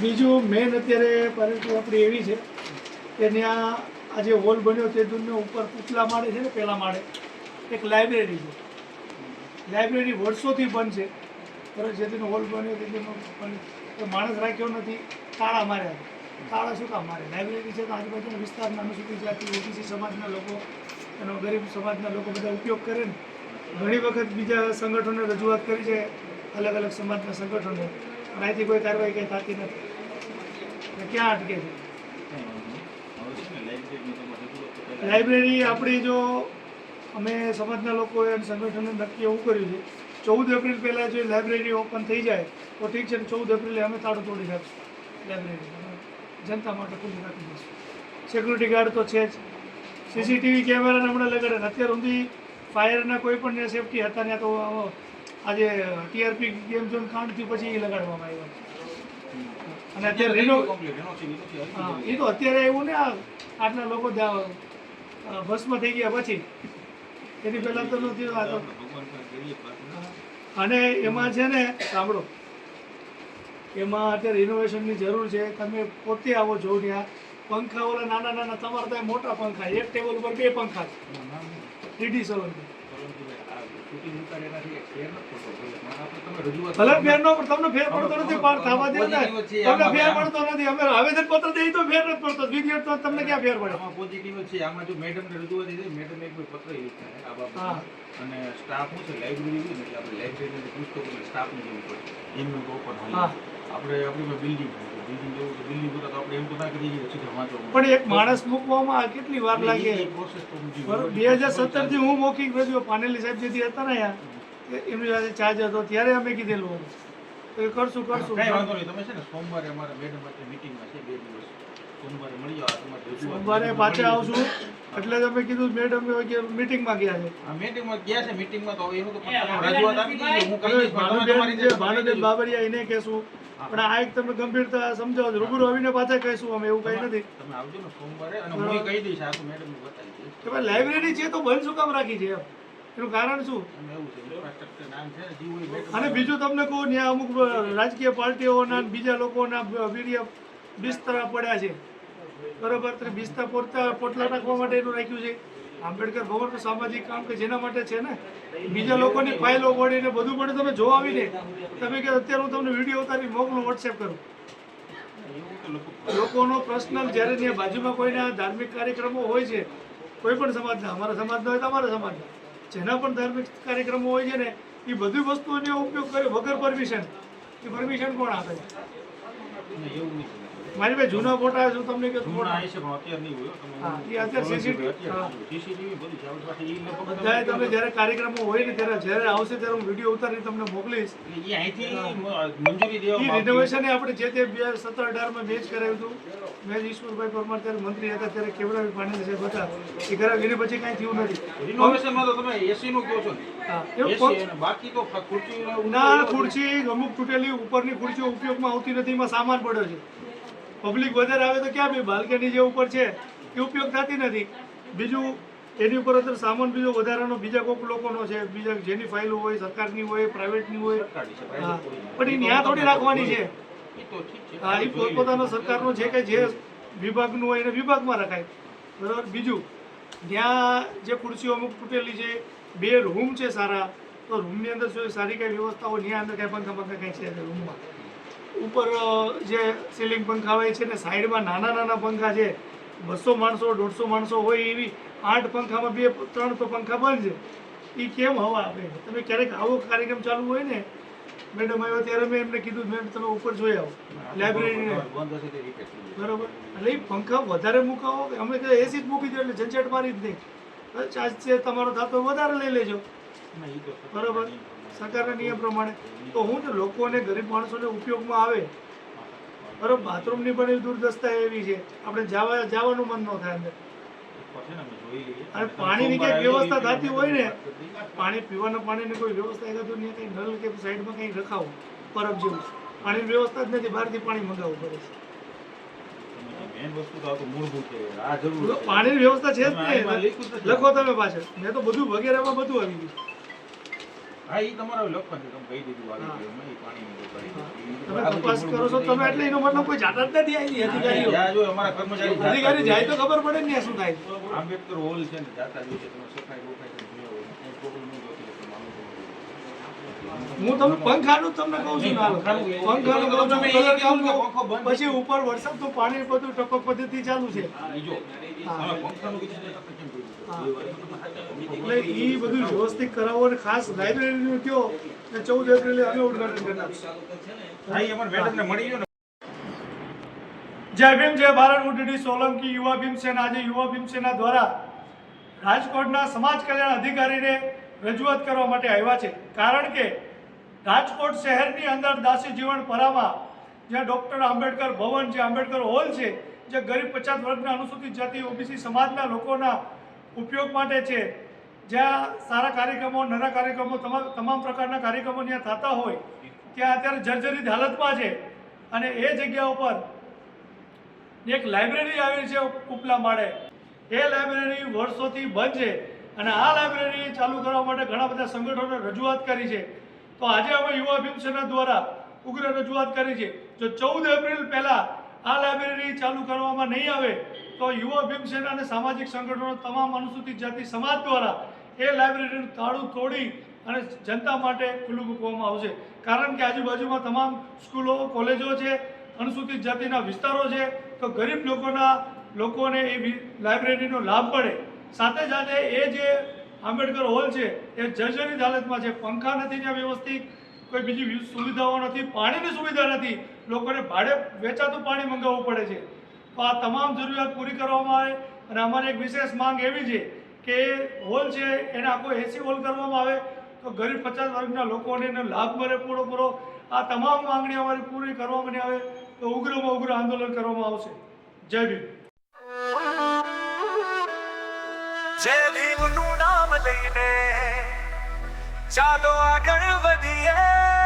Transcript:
બીજું? મેન અત્યારે પરંતુ આપણી એવી છે કે ત્યાં આ જે હોલ બન્યો તે દૂરનો ઉપર પૂતલા માળે છે ને પહેલા માળે, એક લાઇબ્રેરી છે લાઇબ્રેરી વર્ષોથી બંધ છે બરાબર જેથી હોલ બન્યો પણ માણસ રાખ્યો નથી, તાળા માર્યા. તાળા શું કામ મારે લાઇબ્રેરી છે તો આજુબાજુના વિસ્તારના અનુસૂચિત જાતિ ઓબીસી સમાજના લોકો, એનો ગરીબ સમાજના લોકો બધા ઉપયોગ કરે ઘણી વખત બીજા સંગઠનોને રજૂઆત કરી છે અલગ અલગ સમાજના સંગઠનો. પણ અહીંથી કોઈ કાર્યવાહી કંઈ થતી નથી. ક્યાં અટકે છે? ને લાઇબ્રેરી આપણી જો અમે સમાજના લોકોએ અને સંગઠને નક્કી એવું કર્યું છે. ચૌદ એપ્રિલ પહેલાં જો લાઇબ્રેરી ઓપન થઈ જાય, તો ઠીક છે, ને ચૌદ એપ્રિલે અમે તાળું તોડી નાખીશું લાઇબ્રેરી જનતા માટે ખુલ્લી રાખી દઈશું. સિક્યુરિટી ગાર્ડ તો છે જ. સીસીટીવી કેમેરાને હમણાં લગાડે અત્યાર સુધી ફાયરના કોઈ પણ સેફટી હતા, ત્યાં તો આજે ટીઆરપી ગેમ ઝોન કાંડથી પછી એ લગાડવામાં આવ્યો છે. અને અત્યારે રિનો એ તો અત્યારે એવું ને આટલા લોકો ભસ્મ થઈ ગયા પછી. એની પહેલા તો નથી. અને એમાં છે ને સાંભળો. એમાં અત્યારે ઇનોવેશનની જરૂર છે. તમે પોતે આવો જો ત્યાં. પંખા ઓલા નાના નાના તમારા ત્યાં મોટા પંખા એક ટેબલ ઉપર બે પંખા છે. ડીડી સેવન ભલે કરો. ફેર નો તમને ફેર પડતો નથી પાર થવા દે ને. તમને ફેર પડતો નથી. અમે આવેદન પત્ર દઈ તો ફેર નથી પડતો. વીડિયો તો તમને ક્યાં ફેર પડે? આમાં પોઝિટિવ છે આમાં જો મેડમને રજૂઆત દીધી મેડમ એક પત્ર લખ્યા છે આ હા. અને સ્ટાફ શું છે લાઇબ્રેરી હોય ને એટલે આપણે લાઇબ્રેરીની પુસ્તકો સ્ટાફ સ્ટાફને જવું પડે. એમનું ઓપન હા. આપણે આપણી બિલ્ડિંગ બિલ્ડિંગ જેવું તો બિલ્ડિંગ તો આપણે એમ તો ના કરી સીધા વાંચો પણ એક માણસ મૂકવામાં કેટલી વાર લાગે? પ્રોસેસ તો બે હજાર સત્તરથી હું મોકિંગ રજૂ પાનેલી સાહેબ જેથી હતા ને એમની પાસે ચાર્જ હતો. ત્યારે અમે કીધેલું હતું. તો એ કરશું કરશું. કઈ વાંધો નહીં. તમે છે ને સોમવારે અમારા મેડમ માટે મિટિંગમાં છે બે દિવસ. સોમવારે મળી જાઓ આ સોમવારે પાછા આવશું. એટલે તમે કીધું મેડમ કે મીટિંગમાં ગયા છે. આ મીટિંગમાં ગયા છે મીટિંગમાં તો એવું તો રજૂઆત આપી દીધી. હું કહી દઈશ પણ તમે ભાનુબેન તમારી જે રીતે ભાનુબેન તમે બાબરિયા એને કહેશું. પણ આ એક તમે ગંભીરતા સમજાવો રૂબરૂ આવીને પાછા કહીશું અમે એવું કઈ નથી. તમે આવજો ને સોમવારે અને હું કહી દઈશ આ મેડમ બતાવી દઈશ કે ભાઈ લાઇબ્રેરી છે તો બંધ શું કામ રાખી છે એનું કારણ શું? અને બીજું તમને કહું ત્યાં અમુક રાજકીય પાર્ટીઓના બીજા લોકોના વીડિયો બિસ્તરા પડ્યા છે. બરોબર બિસ્તરા પોતા પોટલા નાખવા માટે એનું રાખ્યું છે. આંબેડકર ભવન સામાજિક કામ કે જેના માટે છે ને, બીજા લોકોની ફાઇલો પડી બધું પણ તમે જોવા આવીને તમે કે અત્યારે હું તમને વીડિયો ઉતારી મોકલું વોટ્સએપ કરું. લોકોનો પર્સનલ જ્યારે ત્યાં બાજુમાં કોઈના ધાર્મિક કાર્યક્રમો હોય છે, કોઈ પણ સમાજના, અમારા સમાજના હોય તો અમારા સમાજના. જેના પણ ધાર્મિક કાર્યક્રમો હોય છે ને, એ બધી વસ્તુઓનો ઉપયોગ કરે વગર પરમિશન એ પરમિશન કોણ આપે? છે એવું નહીં. મારી પાસે જૂના ફોટા શું તમને કે ફોટા છે પણ અત્યારે નહીં હોય તમે અત્યારે સીસીટીવી સીસીટીવી બધું ચાલુ લોકો બધાએ તમે જ્યારે કાર્યક્રમો હોય ને ત્યારે જ્યારે આવશે ત્યારે હું વીડિયો ઉતારી તમને મોકલીશ. એ અહીંથી મંજૂરી આવતી. રિનોવેશન આપણે જે તે બે હજાર સત્તર અઢારમાં મેચ કરાવ્યું હતું. મેં ઈશ્વરભાઈ પરમાર ત્યારે મંત્રી હતા ત્યારે કેવડાવી પાણી સાહેબ હતા. એ કરાવી એને પછી કાંઈ થયું નથી. રિનોવેશનમાં તો તમે એસી નું કહો છો બાકી તો ખુરશી ના ખુરશી અમુક તૂટેલી ઉપરની ખુરશીઓ ઉપયોગમાં આવતી નથી એમાં સામાન પડ્યો છે. પબ્લિક વધારે આવે તો ક્યાં બી? બાલ્કની જે ઉપર છે, એ ઉપયોગ થતી નથી. બીજું, એની ઉપર અત્યારે સામાન બીજો વધારાનો, બીજા કોઈક લોકોનો છે, બીજા જેની ફાઇલો હોય, સરકારની હોય પ્રાઇવેટની હોય. કોઈ. પણ એ ન્યા થોડી રાખવાની છે. હા, એ પોતપોતાનો સરકારનો જે કે જે વિભાગનું હોય એને વિભાગમાં રખાય. બરાબર? બીજું, ત્યાં જે ખુરશીઓ અમુક તૂટેલી છે, બે રૂમ છે સારા, તો રૂમની અંદર શું સારી કઈ વ્યવસ્થા હોય, ત્યાં અંદર કઈ પંખા પંખા કઈ છે રૂમમાં. ઉપર જે સિલિંગ પંખા હોય છે ને સાઈડમાં નાના નાના પંખા છે બસો માણસો દોઢસો માણસો હોય એવી આઠ પંખામાં બે ત્રણ તો પંખા બંધ છે. એ કેમ હવા આપે? તમે ક્યારેક આવો કાર્યક્રમ ચાલુ હોય ને મેડમ આવ્યો ત્યારે મેં એમને કીધું મેમ તમે ઉપર જોઈ આવો. લાઇબ્રેરીને. બરોબર એટલે એ પંખા વધારે મૂકાવો અમે તો એસી જ મૂકી દો એટલે ઝંઝટ મારી જ નહીં. ચાર્જ છે તમારો થતો વધારે લઈ લેજો. બરોબર. સરકારના નિયમ પ્રમાણે. તો હું તો લોકોને ગરીબ માણસોને ઉપયોગમાં આવે. બરોબર બાથરૂમની પણ એવી દુર્દશા એવી છે. આપણે જવા જવાનું મન ન થાય અંદર. અને પાણીની સોમવારે વ્યવસ્થા થતી હોય ને પાણી પીવાના પાણીની કોઈ વ્યવસ્થા થતું નહીં કંઈ નળ કે સાઈડમાં કંઈ રખાવું પરબ જેવું પાણીની વ્યવસ્થા જ નથી બહારથી પાણી મંગાવવું પડે છે. છે છે. પાણીની વ્યવસ્થા છે જ નહીં. લખો તમે પાછળ. મેં તો બધું વગેરેમાં બધું આવી ગયું. હા એ તમારે તમે કહી દીધું આવી ગયું મેં તપાસ કરો છો તમે એટલે એનો મતલબ કોઈ જાત જ નથી આવી અધિકારીઓ. જ્યાં જો અમારા કર્મચારી અધિકારી જાય તો ખબર પડે ને શું થાય. આંબેડકર હોલ છે ને જાતા તમે સફાઈ બફાઈ હું તમને પંખાનું તમને કહું છું પંખાનું કહું છું, પછી ઉપર વરસાદ તો પાણી બધું ટપક પદ્ધતિ ચાલુ છે. પંખાનું એટલે એ બધું વ્યવસ્થિત કરાવો અને ખાસ લાઇબ્રેરીનું કયો ને ચૌદ એપ્રિલે અમે ઉદઘાટન કરી નાખીશું. જય ભીમ જય ભારત ઉડીડી સોલંકી યુવા ભીમ સેના. આજે યુવા ભીમ સેના દ્વારા રાજકોટના સમાજ કલ્યાણ અધિકારીને રજૂઆત કરવા માટે આવ્યા છે. કારણ કે રાજકોટ શહેરની અંદર દાસી જીવન પરામાં જ્યાં ડૉક્ટર આંબેડકર ભવન જે આંબેડકર હોલ છે જે ગરીબ પછાત વર્ગના અનુસૂચિત જાતિ ઓબીસી સમાજના લોકોના ઉપયોગ માટે છે. જ્યાં સારા કાર્યક્રમો નાના કાર્યક્રમો, તમામ તમામ પ્રકારના કાર્યક્રમો ત્યાં થતા હોય, ત્યાં અત્યારે જર્જરિત હાલતમાં છે. અને એ જગ્યા ઉપર એક લાઇબ્રેરી આવેલી છે ઉપલા માળે. એ લાઇબ્રેરી વર્ષોથી બંધ છે અને આ લાઇબ્રેરી ચાલુ કરવા માટે ઘણા બધા સંગઠનોને રજૂઆત કરી છે. તો આજે અમે યુવા ભીમસેના દ્વારા ઉગ્ર રજૂઆત કરી છે. જો ચૌદ એપ્રિલ પહેલાં આ લાઇબ્રેરી ચાલુ કરવામાં નહીં આવે તો યુવા ભીમ સેના અને સામાજિક સંગઠનો તમામ અનુસૂચિત જાતિ સમાજ દ્વારા એ લાઇબ્રેરીનું તાળું તોડી અને જનતા માટે ખુલ્લું મૂકવામાં આવશે. કારણ કે આજુબાજુમાં તમામ સ્કૂલો, કોલેજો છે, અનુસૂચિત જાતિના વિસ્તારો છે, તો ગરીબ લોકોના, લોકોને એ લાઇબ્રેરીનો લાભ મળે. સાથે સાથે એ જે આંબેડકર હોલ છે, એ જર્જરિત હાલતમાં છે. પંખા નથી ત્યાં વ્યવસ્થિત, કોઈ બીજી સુવિધાઓ નથી, પાણીની સુવિધા નથી. લોકોને ભાડે વેચાતું પાણી મંગાવવું પડે છે. તો આ તમામ જરૂરિયાત પૂરી કરવામાં આવે અને અમારી એક વિશેષ માંગ એવી છે કે હોલ છે એને આખો એસી હોલ કરવામાં આવે તો ગરીબ પચાસ વર્ગના લોકોને એનો લાભ મળે પૂરો પૂરો આ તમામ માંગણી અમારી પૂરી કરવામાં આવે તો ઉગ્રમાં ઉગ્ર આંદોલન કરવામાં આવશે. જય ભીમ. જય ભીમનું નામ લઈને ચાલો આગળ વધીએ.